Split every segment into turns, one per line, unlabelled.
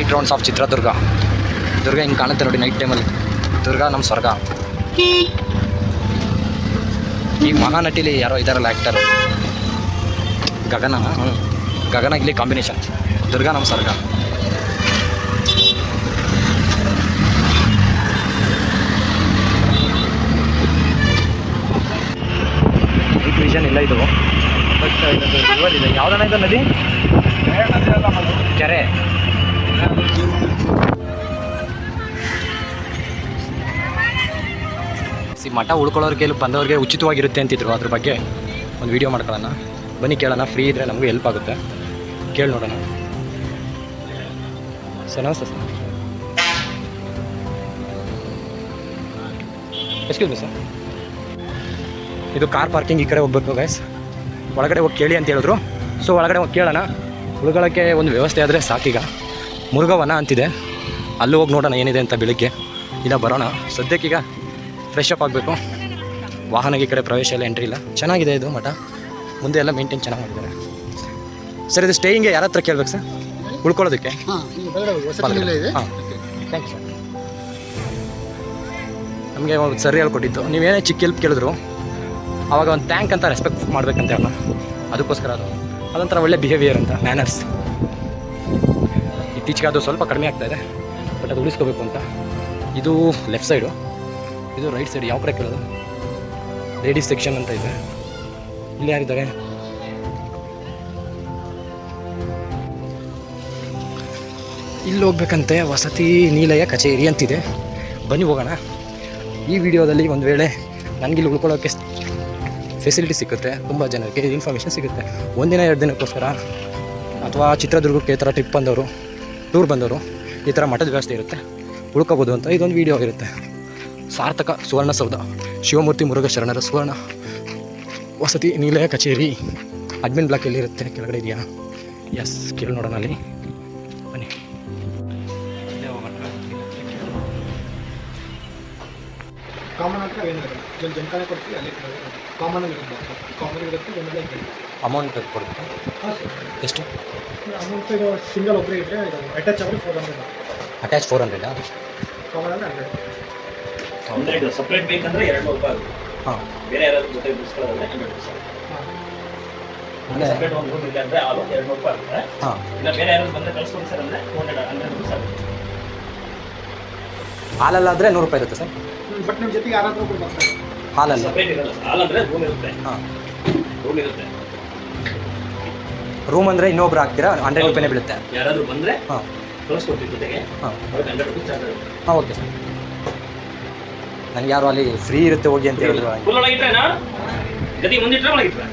Night rounds of Chitradurga Durga ಹಿಂಗೆ ಕಾಣುತ್ತೆ ನೋಡಿ ನೈಟ್ ಟೈಮಲ್ಲಿ ದುರ್ಗ ನಮ್ಮ ಸ್ವರ್ಗ. ಈ ಮಹಾನಟಿಲಿ ಯಾರೋ ಇದಾರಲ್ಲ ಆ್ಯಕ್ಟರ್ ಗಗನ ಗಗನ ಇಲ್ಲಿ ಕಾಂಬಿನೇಷನ್ ದುರ್ಗ ನಮ್ಮ ಸ್ವರ್ಗ. ವಿಷನ್ ಇಲ್ಲ ಇದು. ಬಟ್ ರಿವರ್ ಇದೆ. ಯಾವ್ದಣ್ಣ ಇದು ನದಿ? ಕೆರೆ. ಸಿ, ಮಠ ಉಳ್ಕೊಳ್ಳೋರಿಗೆ ಬಂದವ್ರಿಗೆ ಉಚಿತವಾಗಿರುತ್ತೆ ಅಂತಿದ್ರು. ಅದ್ರ ಬಗ್ಗೆ ಒಂದು ವಿಡಿಯೋ ಮಾಡ್ಕೊಳ್ಳೋಣ. ಬನ್ನಿ ಕೇಳೋಣ ಫ್ರೀ ಇದ್ದರೆ ನಮಗೂ ಹೆಲ್ಪ್ ಆಗುತ್ತೆ. ಕೇಳಿ ನೋಡೋಣ. ಸರ್, ನಮಸ್ತೆ ಸರ್. ಮಿ ಸರ್ ಇದು ಕಾರ್ ಪಾರ್ಕಿಂಗ್ ಈ ಕಡೆ ಹೋಗ್ಬೇಕು ಗೈಸ್ ಒಳಗಡೆ ಹೋಗಿ ಕೇಳಿ ಅಂತ ಹೇಳಿದ್ರು. ಸೊ ಒಳಗಡೆ ಹೋಗಿ ಕೇಳೋಣ. ಉಳ್ಕೊಳ್ಳೋಕ್ಕೆ ಒಂದು ವ್ಯವಸ್ಥೆ ಆದರೆ ಸಾಕೀಗ. ಮುರುಘವನ ಅಂತಿದೆ. ಅಲ್ಲೂ ಹೋಗಿ ನೋಡೋಣ ಏನಿದೆ ಅಂತ ಬೆಳಿಗ್ಗೆ. ಇಲ್ಲ ಬರೋಣ. ಸದ್ಯಕ್ಕೀಗ ಫ್ರೆಶ್ ಅಪ್ ಆಗಬೇಕು. ವಾಹನಕ್ಕೆ ಈ ಕಡೆ ಪ್ರವೇಶ ಎಲ್ಲ ಎಂಟ್ರಿ ಇಲ್ಲ. ಚೆನ್ನಾಗಿದೆ ಇದು ಮಠ. ಮುಂದೆ ಎಲ್ಲ ಮೇಂಟೈನ್ ಚೆನ್ನಾಗಿ ಮಾಡಿದ್ದಾರೆ. ಸರ್ ಇದು ಸ್ಟೇಯಿಂಗ್ ಯಾರ ಹತ್ರ ಕೇಳ್ಬೇಕು ಸರ್? ಉಳ್ಕೊಳ್ಳೋದಕ್ಕೆ?
ಹಾಂ
ಥ್ಯಾಂಕ್ ಯು ನಮಗೆ ಒಂದು ಸರಿ ಹೇಳ್ಕೊಟ್ಟಿತ್ತು ನೀವೇನೇ ಚಿಕ್ಕ ಹೆಲ್ಪ್ ಕೇಳಿದ್ರು ಆವಾಗ ಒಂದು ಥ್ಯಾಂಕ್ ಅಂತ ರೆಸ್ಪೆಕ್ಟ್ ಮಾಡ್ಬೇಕಂತ ಹೇಳೋಣ ಅದಕ್ಕೋಸ್ಕರ ಅದು. ಅದೊಂಥರ ಒಳ್ಳೆ ಬಿಹೇವಿಯರ್ ಅಂತ ಮ್ಯಾನರ್ಸ್ ಇತ್ತೀಚೆಗೆ ಅದು ಸ್ವಲ್ಪ ಕಡಿಮೆ ಆಗ್ತಾ ಇದೆ ಬಟ್ ಅದು ಉಳಿಸ್ಕೋಬೇಕು ಅಂತ. ಇದು ಲೆಫ್ಟ್ ಸೈಡು ಇದು ರೈಟ್ ಸೈಡ್ ಯಾವ ಕಡೆ ಕೇಳೋದು? ಲೇಡೀಸ್ ಸೆಕ್ಷನ್ ಅಂತ ಇದೆ. ಇಲ್ಲಿ ಯಾರಿದ್ದಾರೆ? ಇಲ್ಲಿ ಹೋಗ್ಬೇಕಂತೆ ವಸತಿ ನೀಲಯ ಕಚೇರಿ ಅಂತಿದೆ. ಬನ್ನಿ ಹೋಗೋಣ. ಈ ವಿಡಿಯೋದಲ್ಲಿ ಒಂದು ವೇಳೆ ನನಗಿಲ್ಲಿ ಉಳ್ಕೊಳ್ಳೋಕ್ಕೆ ಫೆಸಿಲಿಟಿ ಸಿಗುತ್ತೆ ತುಂಬ ಜನಕ್ಕೆ ಇನ್ಫಾರ್ಮೇಷನ್ ಸಿಗುತ್ತೆ ಒಂದಿನ, ಎರಡು ದಿನಕ್ಕೋಸ್ಕರ, ಅಥವಾ ಚಿತ್ರದುರ್ಗಕ್ಕೆ ಈ ಥರ ಟ್ರಿಪ್ ಬಂದವರು ಟೂರ್ ಬಂದವರು ಈ ಥರ ಮಠದ ವ್ಯವಸ್ಥೆ ಇರುತ್ತೆ ಉಳ್ಕೋಬೋದು ಅಂತ ಇದೊಂದು ವಿಡಿಯೋ ಇರುತ್ತೆ ಸಾರ್ಥಕ ಸುವರ್ಣಸೌಧ ಶಿವಮೂರ್ತಿ ಮುರುಘ ಶರಣರ ಸುವರ್ಣ ವಸತಿ ನಿಲಯ ಕಚೇರಿ ಅಡ್ಮಿನ್ ಬ್ಲಾಕ್ ಎಲ್ಲಿರುತ್ತೆ ಕೆಳಗಡೆ ಇದೆಯಾ? ಎಸ್ ಕೇಳಿ ನೋಡೋಣ ಅಲ್ಲಿ. ಬನ್ನಿ. ಅಮೌಂಟ್
ಹಾಂ
ಎಷ್ಟು?
ಅಮೌಂಟ್ ಸಿಂಗಲ್ ಒಬ್ಬರೇ ಇದ್ದರೆ ಇದು ಅಟ್ಯಾಚ್ ಆದರೆ ಫೋರ್ ಹಂಡ್ರೆಡ್
ಅಟ್ಯಾಚ್ ಫೋರ್ ಹಂಡ್ರೆಡಾ
ಅಂದರೆ ಹಂಡ್ರೆಡ್
ಇದು ಸಪ್ರೇಟ್ ಬೇಕಂದ್ರೆ ಎರಡು ನೂರು ರೂಪಾಯಿ ಆಗುತ್ತೆ.
ಹಾಂ.
ಬೇರೆ ಯಾರಾದ್ರೂ ಜೊತೆ ಬಿಡಿಸ್ಕೊಳ್ಳೋದ್ರೆ ಹಂಡ್ರೆಡ್ ರುಪೀಸ್ ಸಪ್ರೇಟ್ ಒಂದು ರೂಮ್ ಇದೆ ಅಂದ್ರೆ ಆಲು ಎರಡು ನೂರು ರೂಪಾಯಿ ಆಗುತ್ತೆ.
ಹಾಂ.
ಇಲ್ಲ ಬೇರೆ ಯಾರಾದ್ರೂ ಬಂದ್ರೆ ಕಳ್ಸ್ಕೊಡಿ ಸರ್ ಅಂದ್ರೆ ಹಂಡ್ರೆಡ್ ಹಂಡ್ರೆಡ್ ರುಪೀಸ್ ಆಗುತ್ತೆ.
ಹಾಲಲ್ಲಾದರೆ ನೂರು ರೂಪಾಯಿ ಇರುತ್ತೆ ಸರ್.
ಬಟ್ ನಿಮ್ಮ ಜೊತೆಗೆ ಯಾರಾದರೂ ಕೂಡ ಬರ್ತಾರೆ.
ಹಾಲಲ್ಲ?
ಸಪ್ರೇಟ್ ಇರಲ್ಲ ಹಾಲಂದರೆ ರೂಮ್ ಇರುತ್ತೆ.
ಹಾಂ.
ರೂಮ್ ಇರುತ್ತೆ.
ರೂಮ್ ಅಂದರೆ ಇನ್ನೊಬ್ರು ಹಾಕ್ತೀರಾ? ಹಂಡ್ರೆಡ್ ರುಪಿನೇ ಬೀಳುತ್ತೆ.
ಯಾರಾದ್ರೂ ಬಂದ್ರೆ
ಹಾಂ.
ಕಳಿಸ್ಕೊಡ್ತೀವಿ ಜೊತೆಗೆ.
ಹಾಂ.
ಅದಕ್ಕೆ ಹಂಡ್ರೆಡ್ ರುಪೀಸ್ ಚಾರ್ಜ್ ಆಗುತ್ತೆ.
ಹಾಂ ಓಕೆ ಸರ್ ನನಗೆ ಯಾರು ಅಲ್ಲಿ ಫ್ರೀ ಇರುತ್ತೆ ಹೋಗಿ ಅಂತ ಹೇಳಿದ್ರು.
ಫುಲ್ ಒಳಗಿಟ್ರೆನಾ ಗದಿ ಮುಂದಿಟ್ರೆ ಒಳಗಿಟ್ರೆ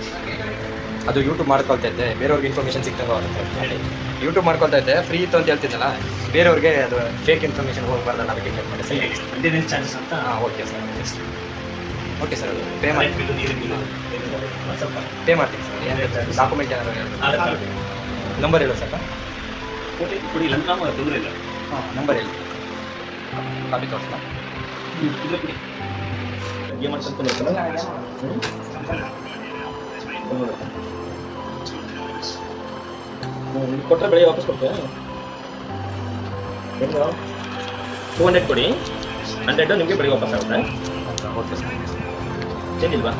ಅದು ಯೂಟ್ಯೂಬ್ ಮಾಡ್ಕೊಳ್ತಾ ಇದ್ದೆ. ಬೇರೆಯವ್ರಿಗೆ ಇನ್ಫಾರ್ಮೇಷನ್ ಸಿಗ್ತಂಗೆ ಆಗುತ್ತೆ ಯೂಟ್ಯೂಬ್ ಮಾಡ್ಕೊಳ್ತಾ ಇದ್ದೆ. ಫ್ರೀ ಇತ್ತು ಅಂತ ಹೇಳ್ತಿದ್ದಲ್ಲ ಬೇರೆಯವ್ರಿಗೆ ಅದು ಫೇಕ್ ಇನ್ಫಾರ್ಮೇಷನ್ ಹೋಗ್ಬಾರ್ದಲ್ಲ ಅದಕ್ಕೆ ಚೆಕ್ ಮಾಡಿ
ಚಾರ್ಜಸ್ ಅಂತ?
ಹಾಂ okay sir okay sir pay ಮಾಡಿ. ಪೇ ಮಾಡ್ತೀನಿ ಸರ್ ಏನು ಡಾಕ್ಯುಮೆಂಟ್ ಏನಾದ್ರು
ಆಧಾರ್
ನಂಬರ್ ಹೇಳು ಸರ್.
ಕೊಡಿ ನಾವು ತೊಂದರೆ ಇಲ್ಲ
ಹಾಂ ನಂಬರ್ ಹೇಳಿ. ಕಾಪಿ ತೋರಿಸ್ತಾ
ಏನು ಮಾಡ್ಕೊಂಡ್ಕೊಂಡಿರ್ತಾರಲ್ಲ ಕೊಟ್ಟರೆ ಬೆಳಿಗ್ಗೆ ವಾಪಸ್ ಕೊಡ್ತೀರಾ? ಟೂ ಹಂಡ್ರೆಡ್ ಕೊಡಿ. ಹಂಡ್ರೆಡ್ ನಿಮಗೆ ಬೆಳಿಗ್ಗೆ ವಾಪಸ್ ಆಗುತ್ತೆ.
Okay sir.
ಚೇಂಜ್ ಇಲ್ವಾ?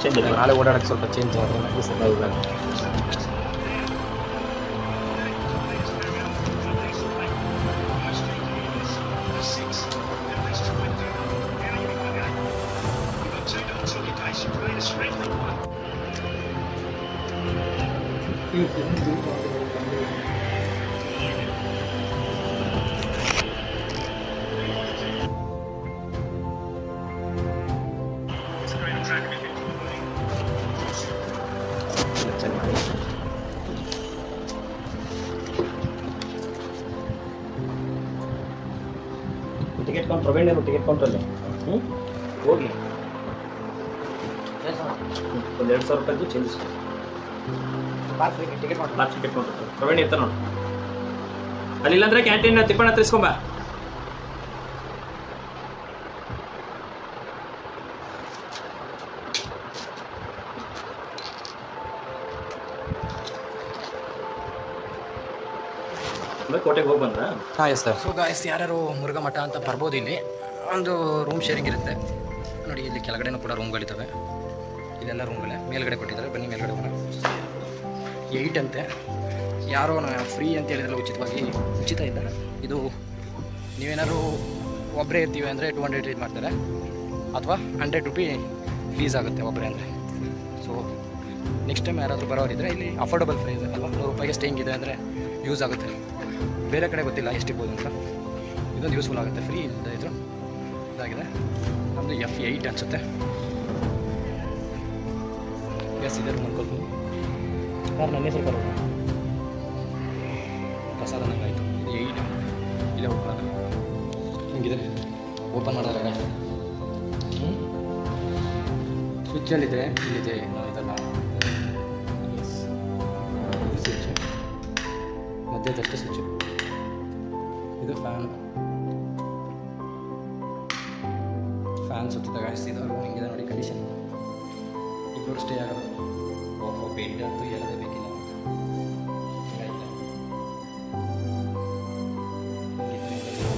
ಚೇಂಜ್ ಇಲ್ಲ
ನಾಳೆ ಓಡಾಡಕ್ಕೆ ಸ್ವಲ್ಪ ಚೇಂಜ್ ಆದರೆ
ಟಿಕೆಟ್ ಕೌಂಟ್ ಪ್ರವೀಣ್ ಟಿಕೆಟ್ ಕೌಂಟ್ರಲ್ಲಿ ಹ್ಞೂ ಹೋಗಿ ಒಂದು ಎರಡು ಸಾವಿರ ರೂಪಾಯಿದು ಚೇಂಜಸ್
ಟಿಕೆಟ್ ಮಾಡಿ
ಲಾಸ್ಟ್ ಟಿಕೆಟ್ ಕೌಂಟರ್ ಪ್ರವೀಣ್ ಇರ್ತಾರೆ ನೋಡಿ. ಅಲ್ಲಿ ಇಲ್ಲಾಂದ್ರೆ ಕ್ಯಾಂಟೀನ್ ತಿಪ್ಪಣ್ಣ ಹತ್ರ ಕೋಟೆಗೆ ಹೋಗಿ ಬಂದ್ರಾ?
ಹಾಂ ಎಸ್ ಸರ್ ಸೊ ಗಾಯಸ್ ಯಾರ್ಯಾರು ಮುರುಘಾ ಮಠ ಅಂತ ಬರ್ಬೋದು ಇಲ್ಲಿ. ಒಂದು ರೂಮ್ ಶೇರಿಂಗ್ ಇರುತ್ತೆ. ನೋಡಿ ಇಲ್ಲಿ ಕೆಳಗಡೆನೂ ಕೂಡ ರೂಮ್ಗಳಿದ್ದಾವೆ ಇಲ್ಲೆಲ್ಲ ರೂಮ್ಗಳೇ ಮೇಲ್ಗಡೆ ಕೊಟ್ಟಿದ್ದಾರೆ. ಬನ್ನಿ ಮೇಲ್ಗಡೆ ಹೋಗೋಣ. ಏಯ್ಟ್ ಅಂತೆ. ಯಾರೋ ಫ್ರೀ ಅಂತ ಹೇಳಿದ್ರಲ್ಲ ಉಚಿತವಾಗಿ. ಉಚಿತ ಇಲ್ಲ ಇದು ನೀವೇನಾದ್ರು ಒಬ್ಬರೇ ಇರ್ತೀವಿ ಅಂದರೆ ಟು ಹಂಡ್ರೆಡ್ ಇದು ಮಾಡ್ತಾರೆ. ಅಥವಾ ಹಂಡ್ರೆಡ್ ರುಪಿ ಫೀಸ್ ಆಗುತ್ತೆ ಒಬ್ಬರೇ ಅಂದರೆ. ಸೊ ನೆಕ್ಸ್ಟ್ ಟೈಮ್ ಯಾರಾದರೂ ಬರೋರಿದ್ರೆ ಇಲ್ಲಿ ಅಫೋರ್ಡಬಲ್ ಪ್ರೈಸ್ ಅಲ್ವಾ ನೂರು ರೂಪಾಯಿಗೆ ಸ್ಟೇಯಿಂಗ್ ಇದೆ ಅಂದರೆ ಯೂಸ್ ಆಗುತ್ತೆ. ಬೇರೆ ಕಡೆ ಗೊತ್ತಿಲ್ಲ ಎಷ್ಟಿರ್ಬೋದು ಅಂತ. ಇದೊಂದು ಯೂಸ್ಫುಲ್ ಆಗುತ್ತೆ. ಫ್ರೀ ಇಲ್ಲದೆ ಇದ್ರು ಇದಾಗಿದೆ. ನಮ್ಮದು ಎಫ್ ಏಯ್ಟ್ ಅನಿಸುತ್ತೆ. ಎಸ್ ಇದೆ ಮಾಡ್ಕೊಳ್ಬೋದು ಸರ್ ನನ್ನ ಹೆಸರು ಬರೋದು ಪ್ರಸಾದ ನಂಗಾಯಿತು ಇದು ಏಯ್ಟ್ ಇಲ್ಲೇ ಹೋಗ್ಬೋದು ಹಿಂಗಿದೆ? ಓಪನ್ ಮಾಡಿದಾಗ ಸ್ವಿಚ್ಚಲ್ಲಿದ್ದರೆ ಸ್ವಿಚ್ಚಲ್ಲಿದೆ ಇಲ್ಲಿದೆ. ಫ್ಯಾನ್ ಫ್ಯಾನ್ ಸುತ್ತಿದ ಗಾಯಿಸ್ತಿದ್ದು ರೂಮ್ ಹಿಂಗಿದೆ ನೋಡಿ ಕಂಡೀಷನ್ ಇಬ್ಬರು ಸ್ಟೇ ಆಗೋದು ಓಹೋ ಬೆಡ್ ಅಂತೂ ಹೇಳೋದೇ ಬೇಕಿಲ್ಲ ಆಯ್ತಾ? ಹಿಂಗಿತ್ತು.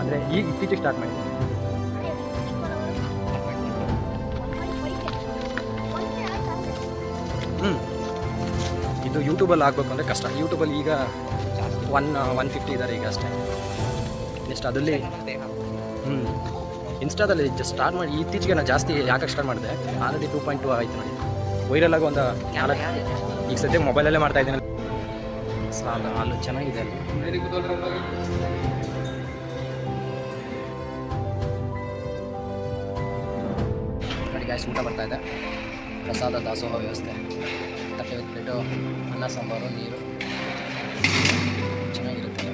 ಅಂದರೆ ಈಗ ಇತ್ತೀಚೆಗೆ ಸ್ಟಾರ್ಟ್ ಮಾಡಿ ಯೂಟ್ಯೂಬಲ್ಲಿ ಆಗಬೇಕು ಅಂದರೆ ಕಷ್ಟ. ಯೂಟ್ಯೂಬಲ್ಲಿ ಈಗ ಒನ್ ಒನ್ ಫಿಫ್ಟಿ ಇದ್ದಾರೆ ಈಗ ಅಷ್ಟೇ. ನೆಕ್ಸ್ಟ್ ಅದರಲ್ಲಿ ಹ್ಞೂ ಇನ್ಸ್ಟಾದಲ್ಲಿ ಜಸ್ಟ್ ಸ್ಟಾರ್ಟ್ ಮಾಡಿ, ಇತ್ತೀಚೆಗೆ ನಾನು ಜಾಸ್ತಿ ಯಾಕೆ ಸ್ಟಾರ್ಟ್ ಮಾಡಿದೆ? ಆಲ್ರೆಡಿ ಟೂ ಪಾಯಿಂಟ್ ಟು ಆಯಿತು ನೋಡಿ. ವೈರಲ್ ಆಗಿ ಒಂದು ನಾಲ್ಕು ಈಗ ಸದ್ಯ ಮೊಬೈಲಲ್ಲೇ ಮಾಡ್ತಾ ಇದ್ದೀನಿ. ಸಾಲ, ಹಾಲು ಚೆನ್ನಾಗಿದೆ ಅಲ್ಲಿ. ಗಾಯ್ಸ್ ಊಟ ಬರ್ತಾ ಇದೆ. ಪ್ರಸಾದ ದಾಸೋಹ ವ್ಯವಸ್ಥೆ. ಪ್ಲೇಟು ಅನ್ನ ಸಾಂಬಾರು ನೀರು. ಚೆನ್ನಾಗಿರುತ್ತೆ.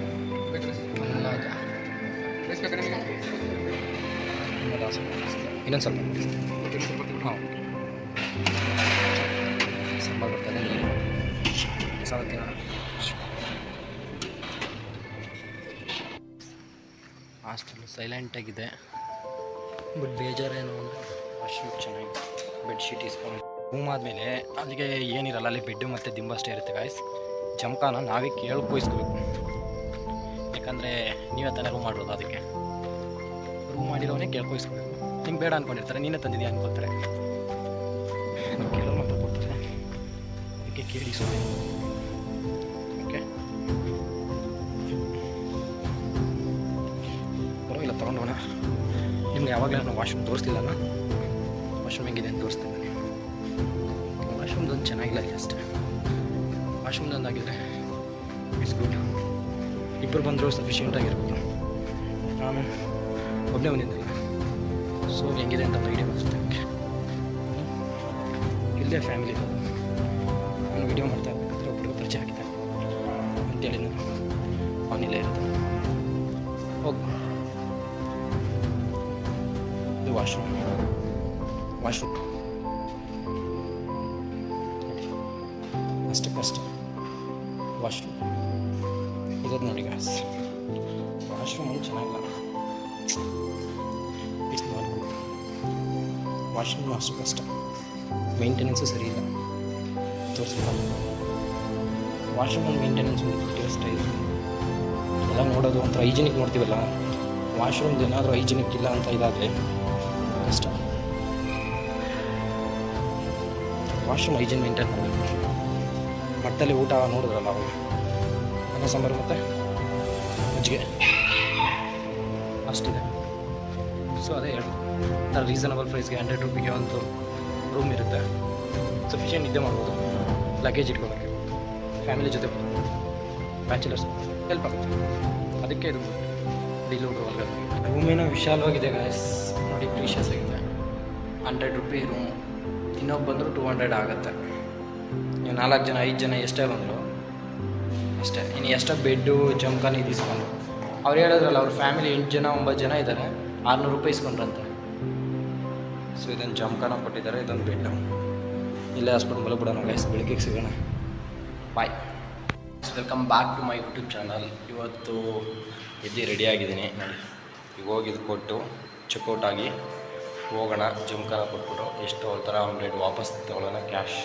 ಇನ್ನೊಂದು ಸ್ವಲ್ಪ ಹಾಂ. ಸಾಂಬಾರು ಬರ್ತದೆ ನೀರು. ಪ್ರಸಾದ ತಿನ್ನೋಣ. ಹಾಸ್ಟೆಲ್ ಸೈಲೆಂಟಾಗಿದೆ ಬಟ್ ಬೇಜಾರೇನು ಅಂದರೆ ವಾಶ್ರೂಮ್ ಚೆನ್ನಾಗಿದೆ ಬೆಡ್ಶೀಟ್ ಇಸ್ಕೊಂಡು. ರೂಮ್ ಆದಮೇಲೆ ಅಲ್ಲಿಗೆ ಏನಿರಲ್ಲ, ಅಲ್ಲಿ ಬೆಡ್ಡು ಮತ್ತು ದಿಂಬಷ್ಟೇ ಇರುತ್ತೆ ಗಾಯ್ಸ್ ಜಮಖಾನ ನಾವೇ ಕೇಳ್ಕೊಯಿಸ್ಕೋಬೇಕು. ಯಾಕಂದರೆ ನೀವೇ ತಾನೇ ರೂಮ್ ಮಾಡಿರೋದು ಅದಕ್ಕೆ. ರೂಮ್ ಮಾಡಿರೋನೇ ಕೇಳ್ಕೊಯಿಸ್ಕೋಬೇಕು. ನಿಮ್ಗೆ ಬೇಡ ಅಂದ್ಕೊಂಡಿರ್ತಾರೆ ನೀನೇ ತಂದಿದ್ದೀಯ ಅನ್ಕೊಳ್ತಾರೆ. ಕೇಳೋ ಮಾತ್ರ ಕೊಡ್ತಾರೆ. ಅದಕ್ಕೆ ಕೇಳಿ ಓಕೆ ಪರವಾಗಿಲ್ಲ ತೊಗೊಂಡೋಣ ನಿಮ್ಗೆ ಯಾವಾಗಲೂ ನಾನು ವಾಶ್ರೂಮ್ ತೋರಿಸ್ಲಿಲ್ಲ ವಾಶ್ರೂಮ್ ಹೆಂಗಿದೆ ಅಂತ ತೋರಿಸ್ತೀನಿ. ವಾಶ್ರೂಮ್ದೊಂದು ಚೆನ್ನಾಗಿಲ್ಲ ಇಲ್ಲಿ ಅಷ್ಟೇ. ವಾಶ್ರೂಮ್ದೊಂದು ಆಗಿದ್ರೆ ಇಟ್ಸ್ ಗುಡ್ ಇಬ್ಬರು ಬಂದರೂ ಸಫಿಷಿಯೆಂಟ್ ಆಗಿರ್ಬೋದು ನಾನು ಒಬ್ಬನೇ ಬಂದಿದ್ದಲ್ಲ. ಸೊ ಹೆಂಗಿದೆ ಅಂತ ಒಂದು ಐಡಿಯಾ ನನಗೆ ಇಲ್ಲೇ ಫ್ಯಾಮಿಲಿ ನಾನು ವೀಡಿಯೋ ಮಾಡ್ತಾ ಇರ್ಬೇಕಾದ್ರೆ ಒಬ್ಬರು ಪರಿಚಯ ಆಗಿದೆ ಅಂತೇಳಿ ನಾನು ಅವನಿಲ್ಲೇ ಇರೋದು. ಹೋಗಿ. ಇದು ವಾಶ್ರೂಮ್ ವಾಶ್ರೂಮ್ ಅಷ್ಟಕ್ಕಷ್ಟೇ ವಾಶ್ರೂಮ್ ಇರೋದು ನೋಡಿ ಗಾಸ್ ವಾಶ್ರೂಮ್ ಚೆನ್ನಾಗಿಲ್ಲ ವಾಶ್ರೂಮ್ ಅಷ್ಟು ಕಷ್ಟ ಮೇಂಟೆನೆನ್ಸು ಸರಿ ಇಲ್ಲ ತೋರಿಸ್ಬೇಕು ವಾಶ್ರೂಮ್ ಮೇಂಟೆನೆನ್ಸ್ ಟೇಸ್ಟ್ ಇದೆ ಎಲ್ಲ ನೋಡೋದು ಒಂಥರ ಹೈಜಿನಿಕ್ ನೋಡ್ತೀವಲ್ಲ? ವಾಶ್ರೂಮ್ ಏನಾದರೂ ಹೈಜಿನಿಕ್ ಇಲ್ಲ ಅಂತ ಇದಾದರೆ ಕಷ್ಟ. ವಾಶ್ರೂಮ್ ಹೈಜಿನ್ ಮೇಂಟೈನ್ ಮಾಡಬೇಕು. ಮಟ್ಟಲ್ಲಿ ಊಟ ನೋಡಿದ್ರಲ್ಲ ನಾವು? ಅನ್ನ ಸಾಂಬಾರು ಮತ್ತೆ ಮಜ್ಜಿಗೆ. ಅಷ್ಟಿದೆ. ಸೊ ಅದೇ ಹೇಳಿ. ರೀಸನಬಲ್ ಪ್ರೈಸ್ಗೆ ಹಂಡ್ರೆಡ್ ರುಪಿಗೆ ಒಂದು ರೂಮ್ ಇರುತ್ತೆ. ಸಫಿಷಿಯೆಂಟ್ ನಿದ್ದೆ ಮಾಡ್ಬೋದು. ಲಗೇಜ್ ಇಟ್ಕೋಬೇಕು ಫ್ಯಾಮಿಲಿ ಜೊತೆ ಬ್ಯಾಚುಲರ್ಸ್ ಹೆಲ್ಪ್ ಆಗುತ್ತೆ. ಅದಕ್ಕೆ ಇದು ಡೀಲ್ ರೂಮೇನೋ ವಿಶಾಲವಾಗಿದೆ ಗಾಯ್ಸ್ ನೋಡಿ ಪ್ರೀಶಿಯಸ್ ಆಗಿದೆ. ಹಂಡ್ರೆಡ್ ರುಪಿ ರೂಮ್ ಇನ್ನೊಬ್ಬ ಬಂದರೂ ಟೂ ಹಂಡ್ರೆಡ್ ಆಗುತ್ತೆ. ನೀವು ನಾಲ್ಕು ಜನ, ಐದು ಜನ ಎಷ್ಟೇ ಬಂದರು, ಅಷ್ಟೇ. ಇನ್ನು ಎಷ್ಟೋ ಬೆಡ್ಡು ಜಮ್ಖಾನಿ ಇದು ಇಸ್ಕೊಂಡು ಅವ್ರು ಹೇಳಿದ್ರಲ್ಲ, ಅವ್ರ ಫ್ಯಾಮಿಲಿ ಎಂಟು ಜನ, ಒಂಬತ್ತು ಜನ ಇದ್ದಾರೆ. ಆರುನೂರು ರೂಪಾಯಿ ಇಸ್ಕೊಂಡ್ರಂತೆ. ಸೊ ಇದೊಂದು ಜಮ್ಕಾನ ಕೊಟ್ಟಿದ್ದಾರೆ, ಇದೊಂದು ಬೆಡ್ಡು ಇಲ್ಲೇ ಹಾಸ್ಪಿಟಲ್ ಮಲಗ್ಬಿಡೋಣ ಗೈಸ್ ಬೆಳಿಗ್ಗೆ ಸಿಗೋಣ. Bye welcome back to my YouTube channel ಇವತ್ತು ಎದ್ದು ರೆಡಿ ಆಗಿದ್ದೀನಿ. ನೋಡಿ ಈಗ ಹೋಗಿದ್ದು ಕೊಟ್ಟು ಚೆಕ್ಔಟ್ ಆಗಿ ಹೋಗೋಣ. ಜಮ್ಖಾನ ಕೊಟ್ಬಿಟ್ಟು, ಎಷ್ಟು ಒಂಥರ ರೇಟ್ ವಾಪಸ್ ತೊಗೊಳ್ಳೋಣ ಕ್ಯಾಶ್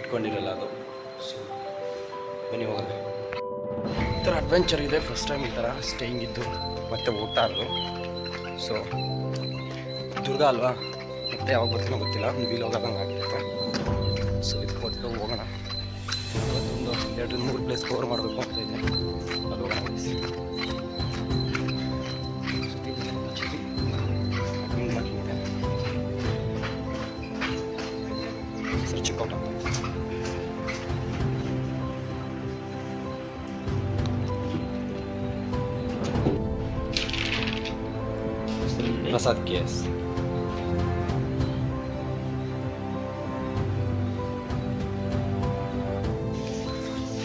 ಇಟ್ಕೊಂಡಿರಲ್ಲ ಅದು. ಸೊ ಬನ್ನಿ ಹೋಗೋಣ. ಈ ಥರ ಅಡ್ವೆಂಚರ್ ಇದೆ ಫಸ್ಟ್ ಟೈಮ್ ಈ ಥರ ಸ್ಟೇಯಿಂಗ್ ಇದ್ದು, ಮತ್ತೆ ಹೋಗ್ತಾ ಇರೋದು. ಸೊ ದುರ್ಗ ಅಲ್ವಾ? ಮತ್ತೆ ಯಾವಾಗ ಬರ್ತೀನೋ ಗೊತ್ತಿಲ್ಲ. ವೀಲ್ ಹೋಗೋದಂಗೆ ಆಗಿರುತ್ತೆ ಸೊ ಇದು ಕೊಟ್ಟು ಹೋಗೋಣ. ಇವತ್ತೊಂದು ಎರಡು ಮೂರು ಪ್ಲೇಸ್ ಕವರ್ ಮಾಡಬೇಕು ಅಂತ ಇದೆ. ಅದು sir checkout Prasad K S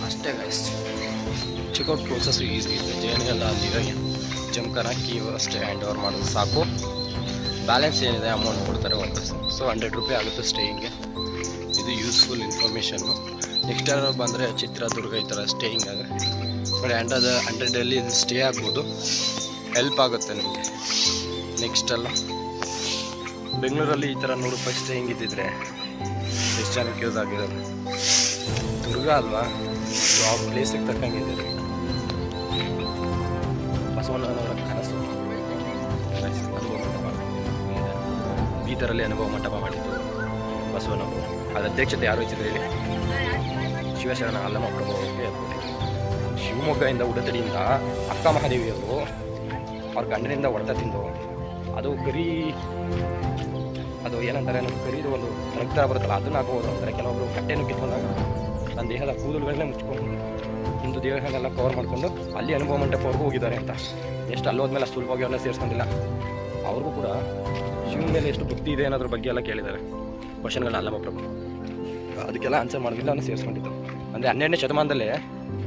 ಅಷ್ಟೇ ಗೈಸ್ ಚೆಕ್ಔಟ್ ಪ್ರೋಸೆಸ್ ಈಸಿ ಇದೆ ಜೇನಿಗೆಲ್ಲ ಅಲ್ಲಿದೆ ಜಮ್ಕನ ಕೀ ಅಷ್ಟೇ ಹ್ಯಾಂಡ್ ಓವರ್ ಮಾಡೋದು ಸಾಕು ಬ್ಯಾಲೆನ್ಸ್ ಏನಿದೆ ಅಮೌಂಟ್ ಕೊಡ್ತಾರೆ ವಾಪಸ್ ಸೊ ಹಂಡ್ರೆಡ್ ರುಪಿ ಆಗುತ್ತೆ ಸ್ಟೇಯಿಂಗ್ಗೆ ಇದು ಯೂಸ್ಫುಲ್ ಇನ್ಫಾರ್ಮೇಷನ್ನು ನೆಕ್ಸ್ಟ್ ಯಾರು ಬಂದರೆ ಚಿತ್ರದುರ್ಗ ಈ ಥರ ಸ್ಟೇಯಿಂಗ್ ಆಗ ನೋಡಿ ಹಂಡ್ರೆಡ್ ಅಲ್ಲಿ ಇದು ಸ್ಟೇ ಆಗ್ಬೋದು. ಹೆಲ್ಪ್ ಆಗುತ್ತೆ ನಿಮಗೆ. ನೆಕ್ಸ್ಟ್ ಎಲ್ಲ ಬೆಂಗಳೂರಲ್ಲಿ ಈ ಥರ ನೂರು ರೂಪಾಯಿ ಸ್ಟೇಯಿಂಗ್ ಇದ್ದಿದ್ರೆ ಎಷ್ಟು ಜನಕ್ಕೆ ಯೂಸ್ ಆಗಿರೋದು ದುರ್ಗ ಅಲ್ವಾ? ಆ ಪ್ಲೇಸಿಗೆ ತಕ್ಕಂಗಿದೆ ಬಸವಣ್ಣನವರ ಕನಸು. ಇದೆ. ಬೀದರಲ್ಲಿ ಅನುಭವ ಮಂಟಪ ಮಾಡಿದ್ದು ಬಸವನವರು ಅದ್ರ ಅಧ್ಯಕ್ಷತೆ ಯಾರು ವಹಿಸಿದ್ರು ಹೇಳಿ? ಶಿವಶರಣ ಅಲ್ಲಮ್ಮ ಪ್ರಭು. ಶಿವಮೊಗ್ಗದಿಂದ ಉಡತಡಿಯಿಂದ ಅಕ್ಕ ಮಹಾದೇವಿಯವರು ಅವ್ರ ಗಂಡನಿಂದ ಹೊಡೆತ ತಿಂದು, ಅದು ಗರಿ, ಅದು ಏನಂತಾರೆ ನಮ್ಮ ಕರಿದು ಒಂದು ರಕ್ತ ಬರುತ್ತಲ್ಲ, ಅದನ್ನ ಹಾಕೋದು ಅಂತಾರೆ. ಕೆಲವೊಬ್ಬರು ಕಟ್ಟೆಯನ್ನು ಕಿತ್ಕೊಂಡಾಗ ನನ್ನ ದೇಹದ ಕೂದಲುಗಳನ್ನೇ ಮುಚ್ಕೊಂಡು ಒಂದು ದೇಹನೆಲ್ಲ ಕವರ್ ಮಾಡಿಕೊಂಡು ಅಲ್ಲಿ ಅನುಭವ ಮಂಟಪವರೆಗೂ ಹೋಗಿದ್ದಾರೆ ಅಂತ. ಎಷ್ಟು ಅಲ್ಲೋದ್ಮೇಲೆ ಅಷ್ಟು ಸುಲಭವಾಗಿ ಅವ್ರನ್ನ ಸೇರಿಸ್ಕೊಂಡಿಲ್ಲ. ಅವ್ರಿಗೂ ಕೂಡ ಶಿವನ ಮೇಲೆ ಎಷ್ಟು ಭಕ್ತಿ ಇದೆ ಅನ್ನೋದ್ರ ಬಗ್ಗೆ ಎಲ್ಲ ಕೇಳಿದ್ದಾರೆ. ಕ್ವಶನ್ಗಳನ್ನ ಅಲ್ಲಮ್ಮ ಪ್ರಭು. ಅದಕ್ಕೆಲ್ಲ ಆನ್ಸರ್ ಮಾಡೋದಿಲ್ಲ ಅವನು ಸೇರಿಸ್ಕೊಂಡಿದ್ದು ಅಂದರೆ ಹನ್ನೆರಡನೇ ಶತಮಾನದಲ್ಲಿ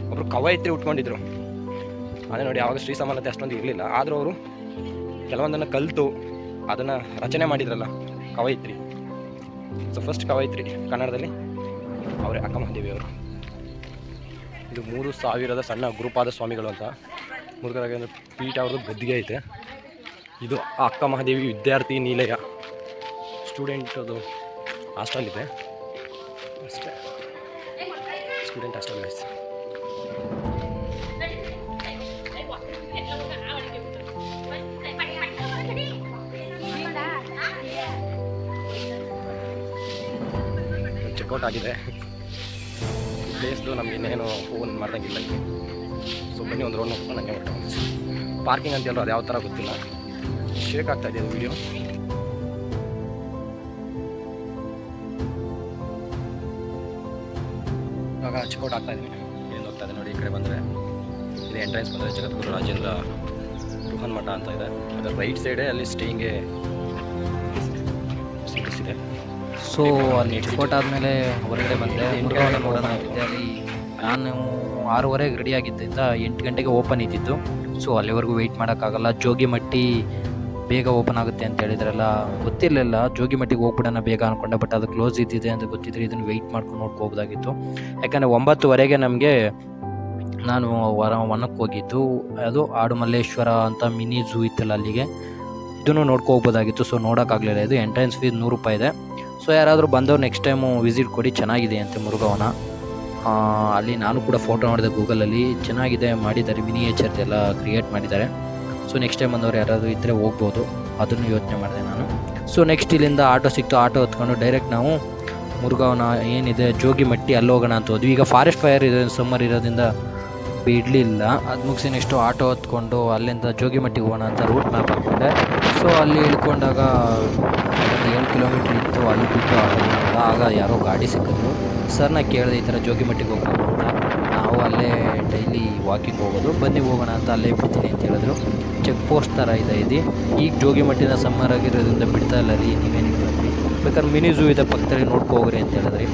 ಒಬ್ಬರು ಕವಯಿತ್ರಿ ಉಟ್ಕೊಂಡಿದ್ರು. ಅದೇ ನೋಡಿ ಯಾವಾಗ ಶ್ರೀ ಸಮಾನತೆ ಅಷ್ಟೊಂದು ಇರಲಿಲ್ಲ. ಆದರೂ ಅವರು ಕೆಲವೊಂದನ್ನು ಕಲಿತು, ಅದನ್ನು ರಚನೆ ಮಾಡಿದ್ರಲ್ಲ, ಕವಯಿತ್ರಿ. ಸೊ ಫಸ್ಟ್ ಕವಯಿತ್ರಿ ಕನ್ನಡದಲ್ಲಿ ಅವರೇ ಅಕ್ಕ ಮಹಾದೇವಿ ಅವರು ಇದು ಮೂರು ಸಾವಿರದ ಸಣ್ಣ ಗುರುಪಾದ ಸ್ವಾಮಿಗಳು ಅಂತ. ಮುರುಘರಾಜೇಂದ್ರ ಪೀಠ ಅವ್ರದ್ದು ಗದ್ದಿಗೆ ಐತೆ. ಇದು ಅಕ್ಕ ಮಹಾದೇವಿ ವಿದ್ಯಾರ್ಥಿ ನಿಲಯ. ಸ್ಟೂಡೆಂಟ್ ಅದು ಹಾಸ್ಟೆಲ್ ಇದೆ. ಅಷ್ಟೇ. ಸ್ಟೂಡೆಂಟ್ ಅಷ್ಟೇ ಗೈಸ್ ಚೆಕ್ಔಟ್ ಆಗಿದೆ. ಪ್ಲೇಸ್ದು ನಮ್ಗೆ ಇನ್ನೇನು ಫೋನ್ ಮಾಡ್ದಂಗಿಲ್ಲ ಇಲ್ಲಿ ಸೊ ಬನ್ನಿ ಒಂದು ರೋಡ್ ನೋಡ್ಕೊಂಡು ಮಾಡ್ಕೊಂಡು ಪಾರ್ಕಿಂಗ್ ಅಂತ ಹೇಳೋದು ಯಾವ ಥರ ಗೊತ್ತಿಲ್ಲ. ಶೇಕ್ ಆಗ್ತಾ ಇದೆ ವಿಡಿಯೋ ಚೆಕ್ಔಟ್ ಆಗ್ತಾ ಇದ್ದೀನಿ ಏನು ಹೋಗ್ತಾ ಇದೆ ನೋಡಿ ಈ ಕಡೆ ಬಂದರೆ? ಇದು ಎಂಟ್ರೆನ್ಸ್ ಬಂದರೆ ಜಗದ್ಗುರು ರಾಜೇಂದ್ರ ಬೃಹನ್ ಮಠ ಅಂತ ಇದೆ. ಅದರ ರೈಟ್ ಸೈಡೇ ಅಲ್ಲಿ ಸ್ಟೇಯಿಂಗ್ಗೆ ಇದೆ.
ಸೊ ಅಲ್ಲಿ ಎಕ್ಸ್ಪೋರ್ಟ್ ಆದಮೇಲೆ ಹೊರಗಡೆ ಬಂದೆ ನೋಡೋಣ ಅಲ್ಲಿ ನಾನು ಆರೂವರೆಗೆ ರೆಡಿ ಆಗಿದ್ದರಿಂದ ಎಂಟು ಗಂಟೆಗೆ ಓಪನ್ ಇದ್ದಿದ್ದು. ಸೊ ಅಲ್ಲಿವರೆಗೂ ವೆಯ್ಟ್ ಮಾಡೋಕ್ಕಾಗಲ್ಲ. ಜೋಗಿಮಟ್ಟಿ ಬೇಗ ಓಪನ್ ಆಗುತ್ತೆ ಅಂತ ಹೇಳಿದ್ರಲ್ಲ, ಗೊತ್ತಿರಲಿಲ್ಲ. ಜೋಗಿಮಟ್ಟಿಗೆ ಹೋಗ್ಬಿಡೋಣ ಬೇಗ ಅಂದ್ಕೊಂಡೆ ಬಟ್ ಅದು ಕ್ಲೋಸ್ ಇದ್ದಿದೆ ಅಂತ ಗೊತ್ತಿದ್ರೆ ಇದನ್ನು ವೆಯ್ಟ್ ಮಾಡ್ಕೊಂಡು ನೋಡ್ಕೋಬೋದಾಗಿತ್ತು ಯಾಕಂದರೆ ಒಂಬತ್ತುವರೆಗೆ ನಮಗೆ ನಾನು ವರ, ವನಕ್ಕೆ ಹೋಗಿದ್ದು. ಅದು ಆಡುಮಲ್ಲೇಶ್ವರ ಅಂತ ಮಿನಿ ಝೂ ಇತ್ತಲ್ಲ ಅಲ್ಲಿಗೆ. ಇದನ್ನು ನೋಡ್ಕೋಬೋದಾಗಿತ್ತು ಸೊ ನೋಡೋಕ್ಕಾಗಲಿಲ್ಲ. ಇದು ಎಂಟ್ರೆನ್ಸ್ ಫೀಸ್ ನೂರು ರೂಪಾಯಿ ಇದೆ. ಸೊ ಯಾರಾದರೂ ಬಂದವ್ರು ನೆಕ್ಸ್ಟ್ ಟೈಮು ವಿಸಿಟ್ ಕೊಡಿ. ಚೆನ್ನಾಗಿದೆ ಅಂತೆ ಮುರುಘವನ. ಅಲ್ಲಿ ನಾನು ಕೂಡ ಫೋಟೋ ನೋಡಿದೆ ಗೂಗಲಲ್ಲಿ ಚೆನ್ನಾಗಿದೆ ಮಾಡಿದ್ದಾರೆ. ಮಿನಿಯೇಚರ್ದೆಲ್ಲ ಕ್ರಿಯೇಟ್ ಮಾಡಿದ್ದಾರೆ. ಸೊ ನೆಕ್ಸ್ಟ್ ಟೈಮ್ ಬಂದವರು ಯಾರಾದರೂ ಇದ್ದರೆ ಹೋಗ್ಬೋದು. ಅದನ್ನು ಯೋಚನೆ ಮಾಡಿದೆ ನಾನು. ಸೊ ನೆಕ್ಸ್ಟ್ ಇಲ್ಲಿಂದ ಆಟೋ ಸಿಕ್ತು. ಆಟೋ ಹತ್ಕೊಂಡು ಡೈರೆಕ್ಟ್ ನಾವು ಮುರುಗಾವನ ಏನಿದೆ ಜೋಗಿಮಟ್ಟಿ ಅಲ್ಲಿ ಹೋಗೋಣ ಅಂತ ಹೋದ್ವಿ. ಈಗ ಫಾರೆಸ್ಟ್ ಫೈರ್ ಇದೆ ಸಮ್ಮರ್ ಇರೋದ್ರಿಂದ ಬಿಡಲಿಲ್ಲ. ಅದು ಮುಗಿಸಿ ನೆಕ್ಸ್ಟು ಆಟೋ ಹತ್ಕೊಂಡು ಅಲ್ಲಿಂದ ಜೋಗಿಮಟ್ಟಿಗೆ ಹೋಗೋಣ ಅಂತ ರೂಟ್ ಮ್ಯಾಪ್ ಹಾಕ್ಕೊಂಡೆ ಸೊ ಅಲ್ಲಿ ಇಳ್ಕೊಂಡಾಗ ಒಂದು ಏಳು ಕಿಲೋಮೀಟ್ರ್ ಇತ್ತು. ಅಲ್ಲಿ ಬಿಟ್ಟು ಆಗ ಯಾರೋ ಗಾಡಿ ಸಿಕ್ಕಿದ್ರು. ಸರ್ನ ಕೇಳಿದೆ ಈ ಥರ ಜೋಗಿಮಟ್ಟಿಗೆ ಹೋಗ್ಬೇಕು. ಅಲ್ಲೇ ಡೈಲಿ ವಾಕಿಂಗ್ ಹೋಗೋದು. ಬನ್ನಿ ಹೋಗೋಣ ಅಂತ ಅಲ್ಲೇ ಬಿಡ್ತೀನಿ ಅಂತ ಹೇಳಿದ್ರು. ಚೆಕ್ ಪೋಸ್ಟ್ ಥರ ಇದೆ ಇದು ಈಗ ಜೋಗಿಮಟ್ಟಿನ ಸಮ್ಮರ್ ಆಗಿರೋದ್ರಿಂದ ಬಿಡ್ತಾ ಇಲ್ಲ ರೀ, ನೀವೇನು ಬಂದ್ರಿ ಬೇಕಾದ್ರೆ ಮಿನಿ ಝೂ ಇದೆ ಪಕ್ಕದಲ್ಲಿ ನೋಡ್ಕೋಗ್ರಿ ಅಂತ ಹೇಳಿದ್ರಿ.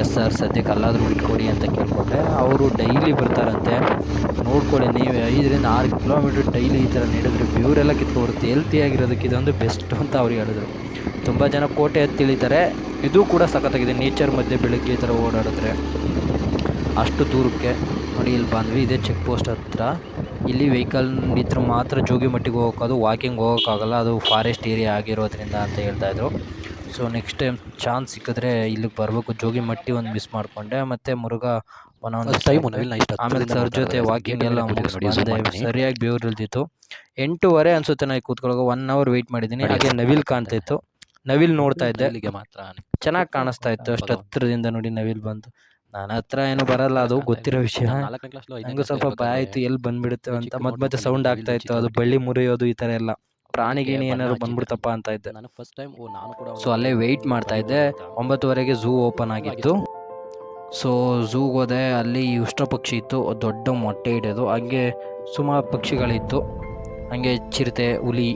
ಎಸ್ ಸರ್ ಸದ್ಯಕ್ಕೆ ಅಲ್ಲಾದರೂ ಬಿಟ್ಕೊಡಿ ಅಂತ ಕೇಳ್ಕೊಂಡೆ ಅವರು ಡೈಲಿ ಬರ್ತಾರಂತೆ. ನೋಡ್ಕೊಳ್ಳಿ ನೀವು ಐದರಿಂದ ಆರು ಕಿಲೋಮೀಟ್ರ್ ಡೈಲಿ ಈ ಥರ ನೀಡಿದ್ರೆ ಬ್ಯೂರೆಲ್ಲ ಕಿತ್ಕೊಬರುತ್ತೆ. ಹೆಲ್ತಿಯಾಗಿರೋದಕ್ಕೆ ಇದೊಂದು ಬೆಸ್ಟ್ ಅಂತ ಅವ್ರು ಹೇಳಿದ್ರು. ತುಂಬ ಜನ ಕೋಟೆ ಹತ್ತಿ ಇಳಿತಾರೆ ಇದು ಕೂಡ ಸಖತ್ತಾಗಿದೆ. ನೇಚರ್ ಮಧ್ಯೆ ಬೆಳಗ್ಗೆ ಈ ಥರ ಓಡಾಡಿದ್ರೆ. ಅಷ್ಟು ದೂರಕ್ಕೆ ನೋಡಿ ಇಲ್ಲಿ ಬಂದ್ವಿ. ಇದೇ ಚೆಕ್ ಪೋಸ್ಟ್ ಹತ್ರ. ಇಲ್ಲಿ ವೆಹಿಕಲ್ ಇದ್ರೆ ಮಾತ್ರ ಜೋಗಿಮಟ್ಟಿಗೆ ಹೋಗೋದು ವಾಕಿಂಗ್ ಹೋಗೋಕ್ಕಾಗಲ್ಲ ಅದು ಫಾರೆಸ್ಟ್ ಏರಿಯಾ ಆಗಿರೋದ್ರಿಂದ ಅಂತ ಹೇಳ್ತಾಯಿದ್ರು ಸೊ ನೆಕ್ಸ್ಟ್ ಟೈಮ್ ಚಾನ್ಸ್ ಸಿಕ್ಕಿದ್ರೆ ಇಲ್ಲಿಗೆ ಬರಬೇಕು. ಜೋಗಿಮಟ್ಟಿ ಒಂದು ಮಿಸ್ ಮಾಡಿಕೊಂಡೆ. ಮತ್ತು ಮುರುಘಾ
ಟೈಮ್
ಆಮೇಲೆ ಸರ್ ಜೊತೆ ವಾಕಿಂಗ್ ಎಲ್ಲ ಸರಿಯಾಗಿ ಬೇವ್ರು ಇಲ್ದಿತ್ತು. ಎಂಟೂವರೆ ಅನ್ಸುತ್ತೆ ನಾನು ಕೂತ್ಕೊಳ್ಳೋಕೆ. ಒನ್ ಅವರ್ ವೆಯ್ಟ್ ಮಾಡಿದ್ದೀನಿ ಹಾಗೆ ನವಿಲ್ ಕಾಣ್ತಾ ಇತ್ತು. ನವಿಲ್ ನೋಡ್ತಾ ಇದ್ದೆ.
ಅಲ್ಲಿಗೆ ಮಾತ್ರ
ಚೆನ್ನಾಗಿ ಕಾಣಿಸ್ತಾ ಇತ್ತು. ಅಷ್ಟು ಹತ್ತಿರದಿಂದ ನೋಡಿ ನವಿಲ್ ಬಂತು. ನನ್ನ ಹತ್ರ ಏನು ಬರಲ್ಲ ಅದು ಗೊತ್ತಿರೋ ವಿಷಯ. ನಂಗೂ ಸ್ವಲ್ಪ ಭಯ ಆಯ್ತು ಎಲ್ಲಿ ಬಂದ್ಬಿಡುತ್ತೆ ಅಂತ ಮತ್ತೆ ಮತ್ತೆ ಸೌಂಡ್ ಆಗ್ತಾ ಇತ್ತು ಅದು ಬಳ್ಳಿ ಮುರಿಯೋದು ಈ ಥರ ಎಲ್ಲ. ಪ್ರಾಣಿಗೇನಿ ಏನಾದ್ರು ಬಂದ್ಬಿಡ್ತಪ್ಪ ಅಂತ ಇದ್ದೆ.
ನಾನು ಫಸ್ಟ್ ಟೈಮ್ ಓ ನಾನು ಕೂಡ
ಸೊ ಅಲ್ಲೇ ವೆಯ್ಟ್ ಮಾಡ್ತಾ ಇದ್ದೆ. ಒಂಬತ್ತುವರೆಗೆ ಝೂ ಓಪನ್ ಆಗಿತ್ತು. ಸೊ ಝೂಗೆ ಹೋದೆ ಅಲ್ಲಿ ಉಷ್ಟ ಪಕ್ಷಿ ಇತ್ತು ದೊಡ್ಡ ಮೊಟ್ಟೆ ಇಡೋದು ಹಂಗೆ ಸುಮಾರು ಪಕ್ಷಿಗಳಿತ್ತು. ಹಂಗೆ ಚಿರತೆ ಹುಲಿ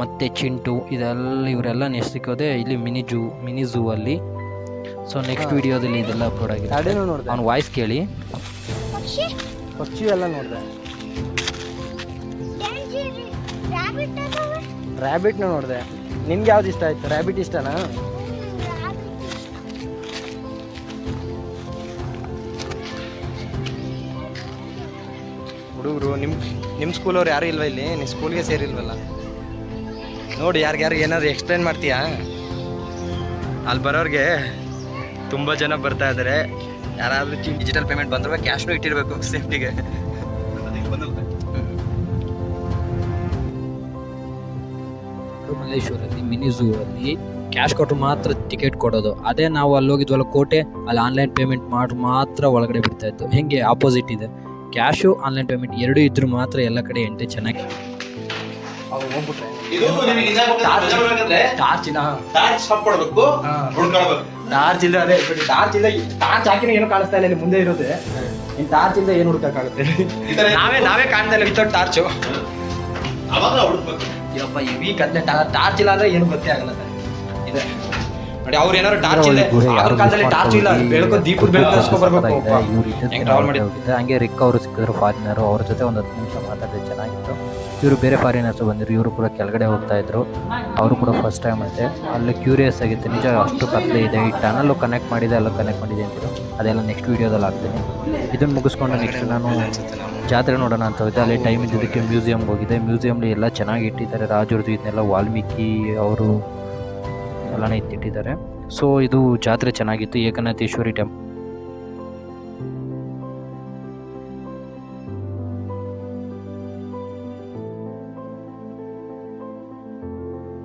ಮತ್ತು ಚಿಂಟು ಇದೆಲ್ಲ ಇವರೆಲ್ಲ ನೆಕ್ಸ್ಟ್ ಸಿಕ್ಕೋದೆ ಇಲ್ಲಿ ಮಿನಿ ಜೂ ಮಿನಿ ಝೂ ಅಲ್ಲಿ. ಸೊ ನೆಕ್ಸ್ಟ್ ವಿಡಿಯೋದಲ್ಲಿ ಇದೆಲ್ಲ ಅಪ್ಲೋಡ್ ಆಗಿದೆ
ಅದೇನೋ ನೋಡಿದೆ.
ಅವ್ನ ವಾಯ್ಸ್ ಕೇಳಿ.
ಪಕ್ಷಿ? ಎಲ್ಲ ನೋಡಿದೆ. ರ್ಯಾಬಿಟ್ನ ನೋಡಿದೆ. ನಿಮ್ಗೆ ಯಾವ್ದು ಇಷ್ಟ ಆಯ್ತು? ರ್ಯಾಬಿಟ್ ಇಷ್ಟನಾ? ಹುಡುಗರು ನಿಮ್ಮ ನಿಮ್ಮ ಸ್ಕೂಲವ್ರು ಯಾರು ಇಲ್ವಾ ಇಲ್ಲಿ? ನಿಮ್ಮ ಸ್ಕೂಲ್ಗೆ ಸೇರಿಲ್ವಲ್ಲ. ನೋಡಿ ಯಾರಿಗ್ಯಾರು ಏನಾದ್ರು ಎಕ್ಸ್ಪ್ಲೈನ್ ಮಾಡ್ತೀಯಾ? ಅಲ್ಲಿ ಬರೋರಿಗೆ ತುಂಬ ಜನ ಬರ್ತಾ ಇದ್ದಾರೆ ಯಾರಾದರೂ ಡಿಜಿಟಲ್ ಪೇಮೆಂಟ್ ಬಂದ್ರೆ ಕ್ಯಾಶ್ನು ಇಟ್ಟಿರಬೇಕು ಸೇಫ್ಟಿಗೆ
ಮಲ್ಲೇಶ್ವರಲ್ಲಿ ಮಿನಿ ಝೂ ಅಲ್ಲಿ ಕ್ಯಾಶ್ ಕೊಟ್ಟರು ಮಾತ್ರ ಟಿಕೆಟ್ ಕೊಡೋದು. ಅದೇ ನಾವು ಅಲ್ಲಿ ಹೋಗಿದ್ವಲ್ಲ ಕೋಟೆ ಅಲ್ಲಿ ಆನ್ಲೈನ್ ಪೇಮೆಂಟ್ ಮಾಡಿ ಮಾತ್ರ ಒಳಗಡೆ ಬಿಡ್ತಾ ಇತ್ತು. ಹೆಂಗೆ ಆಪೋಸಿಟ್ ಇದೆ. ಕ್ಯಾಶು ಆನ್ಲೈನ್ ಪೇಮೆಂಟ್ ಎರಡೂ ಇದ್ರೂ ಮಾತ್ರ ಎಲ್ಲ ಕಡೆ ಎಂಟ್ರಿ ಚೆನ್ನಾಗಿ.
ಟಾರ್ಚ್
ಟಾರ್ಚ್ ಸ್ಟಾಪ್ ಕೊಡ್ಬೇಕು. ಹುಡ್ಕೊಳ್ಬೇಕು.
ಟಾರ್ಚ್ ಇಲ್ಲ ಅದೇ ಟಾರ್ಚ್ ಇಲ್ಲ ಟಾರ್ಚ್ ಹಾಕಿನ ಏನು ಕಾಣಿಸ್ತಾ ಇಲ್ಲ ಇಲ್ಲಿ ಮುಂದೆ ಇರೋದೆ. ಇನ್ ಟಾರ್ಚ್ ಇಲ್ಲ ಏನು ಹುಡುಕಾಗುತ್ತೆ
ಈ
ನಾವೇ ನಾವೇ ಕಾಣ್ತಾ ಇಲ್ಲ ವಿತೌಟ್ ಟಾರ್ಚು.
ಅವಾಗ ಹುಡುಕ್ಬೇಕು.
ಇವಪ್ಪ ಈ ವೀಕ್ ಅದ್ನೇ ಟಾರ್ಚ್ ಇಲ್ಲ ಅಂದ್ರೆ ಏನು ಗೊತ್ತೇ ಆಗಲ್ಲ ಇದೆ. ನೋಡಿ ಅವ್ರು ಏನಾದ್ರು ಟಾರ್ಚ್ ಇಲ್ಲ ಅವ್ರ ಕಾಲದಲ್ಲಿ ಟಾರ್ಚ್ ಇಲ್ಲ ಬೆಳಕು ದೀಪದ ಬೆಳಕು ಹಚ್ಕೊಂಡ್ ಬರ್ಬೇಕು ಅಪ್ಪ. ಹೆಂಗ್ travel ಮಾಡಿ
ಹೋಗಿದ್ದೆ ಹಂಗೆ ರಿಕ್ ಅವರು ಸಿಕ್ಕಿದ್ರು ಫಾರಿನರು ಅವ್ರ ಜೊತೆ ಒಂದು ಹತ್ತು ನಿಮಿಷ ಮಾತಾಡಿದ್ರೆ ಚೆನ್ನಾಗಿತ್ತು. ಇವರು ಬೇರೆ ಫಾರಿನರ್ಸ್ ಬಂದಿರು ಇವರು ಕೂಡ ಕೆಳಗಡೆ ಹೋಗ್ತಾ ಇದ್ರು. ಅವರು ಕೂಡ ಫಸ್ಟ್ ಟೈಮ್ ಅಂತೆ. ಅಲ್ಲಿ ಕ್ಯೂರಿಯಸ್ ಆಗಿತ್ತು, ನಿಜ ಅಷ್ಟು ಕತ್ಲೆ ಇದೆ, ಈ ಟನಲ್ಲು ಕನೆಕ್ಟ್ ಮಾಡಿದೆ, ಅಲ್ಲೂ ಕನೆಕ್ಟ್ ಮಾಡಿದೆ ಅಂತ ಅದೆಲ್ಲ ನೆಕ್ಸ್ಟ್ ವೀಡಿಯೋದಲ್ಲಿ ಹಾಕ್ತೀನಿ. ಇದನ್ನು ಮುಗಿಸ್ಕೊಂಡು ನೆಕ್ಸ್ಟ್ ನಾನು ಜಾತ್ರೆ ನೋಡೋಣ ಅಂತ ಹೋಗಿದ್ದೆ ಅಲ್ಲಿ ಟೈಮ್ ಇದ್ದಿದ್ದಕ್ಕೆ ಮ್ಯೂಸಿಯಂಗೆ ಹೋಗಿದೆ. ಮ್ಯೂಸಿಯಂಲಿ ಎಲ್ಲ ಚೆನ್ನಾಗಿ ಇಟ್ಟಿದ್ದಾರೆ. ರಾಜರದು ಇದನ್ನೆಲ್ಲ ವಾಲ್ಮೀಕಿ ಅವರು ಎಲ್ಲನೇ ಇತ್ತಿಟ್ಟಿದ್ದಾರೆ ಸೊ ಇದು ಜಾತ್ರೆ ಚೆನ್ನಾಗಿತ್ತು. ಏಕನಾಥೇಶ್ವರಿ ಟೆಂಪ್